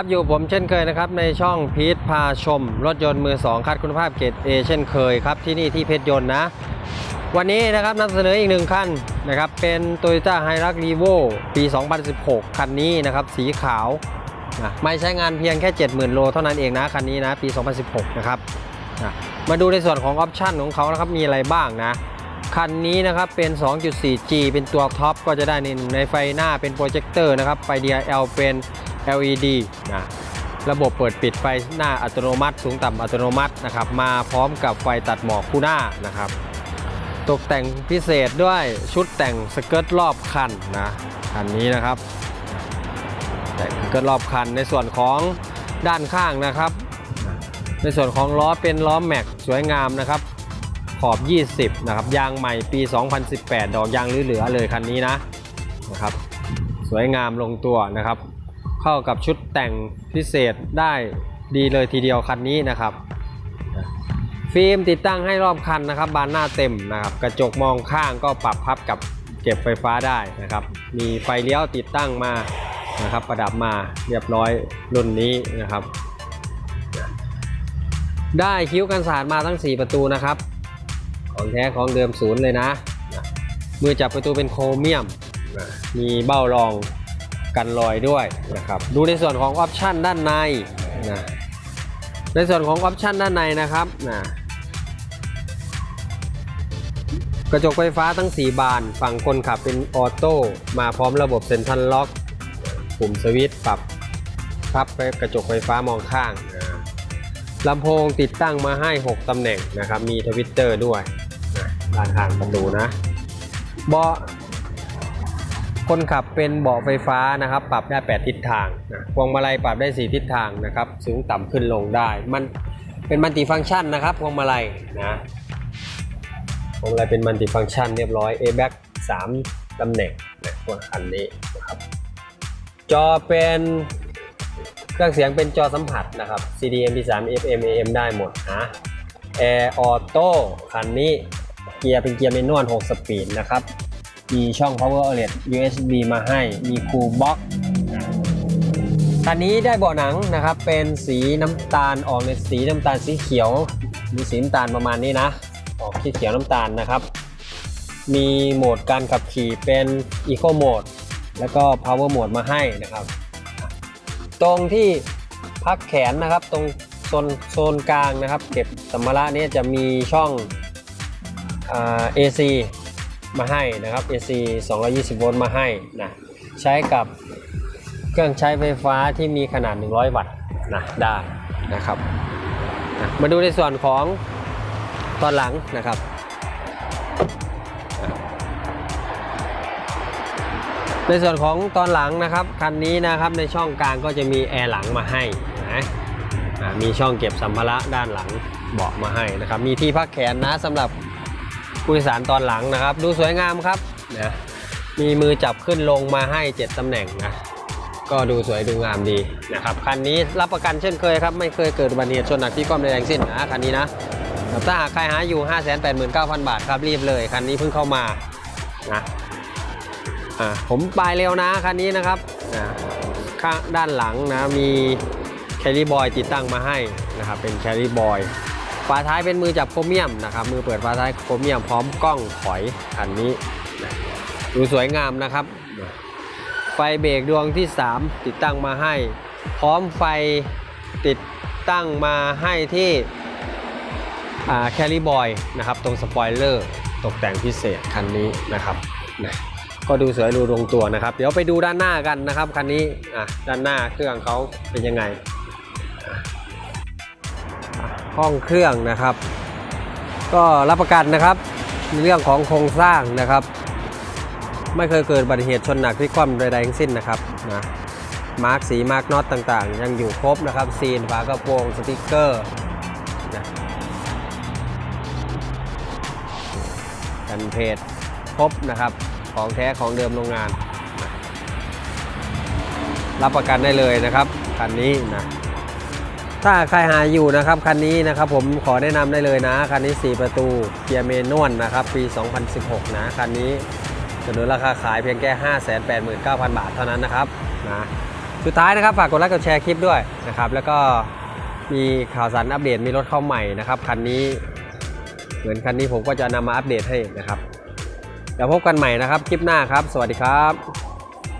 ครับอยู่ผมเช่นเคยนะครับในช่องพีทพาชม รถยนต์มือ2คัดคุณภาพเกรด A เช่นเคยครับที่นี่ที่เพชรยนต์นะ วันนี้นะครับนำเสนออีกหนึ่งคันนะครับเป็น Toyota Hilux Revo ปี 2016 คันนี้นะครับสีขาวนะไม่ใช้งานเพียงแค่ 70,000 โลเท่านั้นเองนะคันนี้นะปี 2016 นะครับนะมาดูในส่วนของออปชันของเขานะครับมีอะไรบ้างนะคันนี้นะครับเป็น 2.4G เป็นตัวท็อปก็จะได้ในในไฟหน้าเป็นโปรเจคเตอร์นะครับไฟ DRL เป็น LED นะระบบเปิดปิดไฟหน้าอัตโนมัติ สูงต่ำอัตโนมัตินะครับมาพร้อมกับไฟตัดหมอกคู่หน้านะครับ ตกแต่งพิเศษด้วยชุดแต่งสเกิร์ตรอบคันนะคันนี้นะครับ แต่งสเกิร์ตรอบคันในส่วนของด้านข้างนะครับ ในส่วนของล้อเป็นล้อแม็กสวยงามนะครับ ขอบ 20 นะครับ ยางใหม่ปี 2018 ดอกยางเหลือๆเลยคันนี้นะนะครับ สวยงามลงตัวนะครับ เข้ากับชุดแต่งพิเศษได้ดีเลยทีเดียวคันนี้นะครับ ฟิล์มติดตั้งให้รอบคันนะครับ บานหน้าเต็มนะครับ กระจกมองข้างก็ปรับพับกับเก็บไฟฟ้าได้นะครับ มีไฟเลี้ยวติดตั้งมานะครับ ประดับมาเรียบร้อยรุ่นนี้นะครับ ได้คิ้วกันสาดมาทั้ง 4 ประตูนะครับ ของแท้ของเดิมศูนย์เลยนะ มือจับประตูเป็นโครเมียม มีเบ้ารอง กันรอยด้วยนะครับดูในส่วนของออปชันด้านในนะในส่วนของออปชันด้านในนะครับนะกระจกไฟฟ้าทั้ง 4 บาน ฝั่งคนขับเป็นออโต้มาพร้อมระบบเซ็นทรัลล็อกปุ่มสวิตช์ปรับพับกระจกไฟฟ้ามองข้างนะลำโพงติดตั้งมาให้ 6 ตำแหน่งนะครับ มีทวิตเตอร์ด้วยนะด้านข้างประตูนะ เบาะ คนขับเป็นเบาะไฟฟ้านะครับ ปรับได้ 8 ทิศทางนะพวงมาลัยปรับได้ 4 ทิศทางนะครับ สูงต่ำขึ้นลงได้ มันเป็นมัลติฟังก์ชันนะครับพวงมาลัยนะพวงมาลัยเป็นมัลติฟังก์ชันเรียบร้อย A-Back 3ตำแหน่งนะพวคันนี้นะครับจอเป็นเครื่องเสียงเป็นจอสัมผัสนะครับ CD MP3 FM AM ได้หมดนะ Air Auto คันนี้เกียร์เป็นเกียร์เมนวล6สปีดนะครับ มีช่อง Power Outlet USB มาให้ มี Cool Box คันนี้ได้เบาะหนังนะครับ เป็นสีน้ำตาลออกในสีน้ำตาลสีเขียวมีสีน้ำตาลประมาณนี้นะ ออกสีเขียวน้ำตาลนะครับ มีโหมดการขับขี่เป็น Eco Mode แล้วก็ Power Mode มาให้นะครับ ตรงที่พักแขนนะครับ ตรงโซนโซนกลางนะครับ เก็บสัมภาระนี้จะมีช่องอ AC มาให้นะครับ AC 220 โวลต์มาให้นะใช้กับเครื่องใช้ไฟฟ้าที่มีขนาด 100 วัตต์นะได้นะครับนะมาดูในส่วนของตอนหลังนะครับในส่วนของตอนหลังนะครับคันนี้นะครับในช่องกลางก็จะมีแอร์หลังมาให้นะมีช่องเก็บสัมภาระด้านหลังเบาะมาให้นะครับ มีที่พักแขนนะสำหรับ ผู้โดยสารตอนหลังนะครับ ดูสวยงามครับนะมีมือจับขึ้นลงมาให้ 7 ตำแหน่งนะก็ดูสวยดูงามดีนะครับคันนี้รับประกันเช่นเคยครับ ไม่เคยเกิดอุบัติเหตุชนหนักที่ความแรงสิ้นนะคันนี้นะถ้าหากใครหาอยู่ 589,000 บาทครับรีบเลย คันนี้เพิ่งเข้ามานะอ่าผมปลายเร็วนะคันนี้นะครับอ่าข้างด้านหลังนะมีแคลรี่บอยติดตั้งมาให้นะครับเป็นแคลรี่บอย ฝาท้ายเป็นมือจับโครเมียมนะครับ มือเปิดฝาท้ายโครเมียมพร้อมกล้องถอยคันนี้ดูสวยงามนะครับ ไฟเบรกดวงที่ 3 ติดตั้งมาให้ พร้อมไฟติดตั้งมาให้ที่แคลริบอยนะครับ ตรงสปอยเลอร์ตกแต่งพิเศษคันนี้นะครับนะก็ดูสวยดูลงตัวนะครับ เดี๋ยวไปดูด้านหน้ากันนะครับคันนี้อะด้านหน้าเครื่องเขาเป็นยังไง ห้องเครื่องนะครับ ก็รับประกันนะครับในเรื่องของโครงสร้างนะครับ ไม่เคยเกิดอุบัติเหตุชนหนักที่คว่ำใดๆทั้งสิ้นนะครับนะมาร์กสีมาร์กน็อตต่างๆ ยังอยู่ครบนะครับซีนฝากระโปรงสติกเกอร์นะกันเพจครบนะครับของแท้ของเดิมโรงงาน รับประกันได้เลยนะครับคันนี้นะ ถ้าใครหาอยู่นะครับคันนี้นะครับผมขอแนะนำได้เลยนะ คันนี้ 4 ประตูเกียร์เมนวลนะครับ ปี 2016 นะ คันนี้เสนอราคาขายเพียงแค่ 589,000 บาทเท่านั้นนะครับนะสุดท้ายนะครับฝากกดไลค์กดแชร์คลิปด้วยนะครับแล้วก็มีข่าวสารอัปเดตมีรถเข้าใหม่นะครับคันนี้เหมือนคันนี้ผมก็จะนำมาอัปเดตให้นะครับ เดี๋ยวพบกันใหม่นะครับคลิปหน้าครับ สวัสดีครับ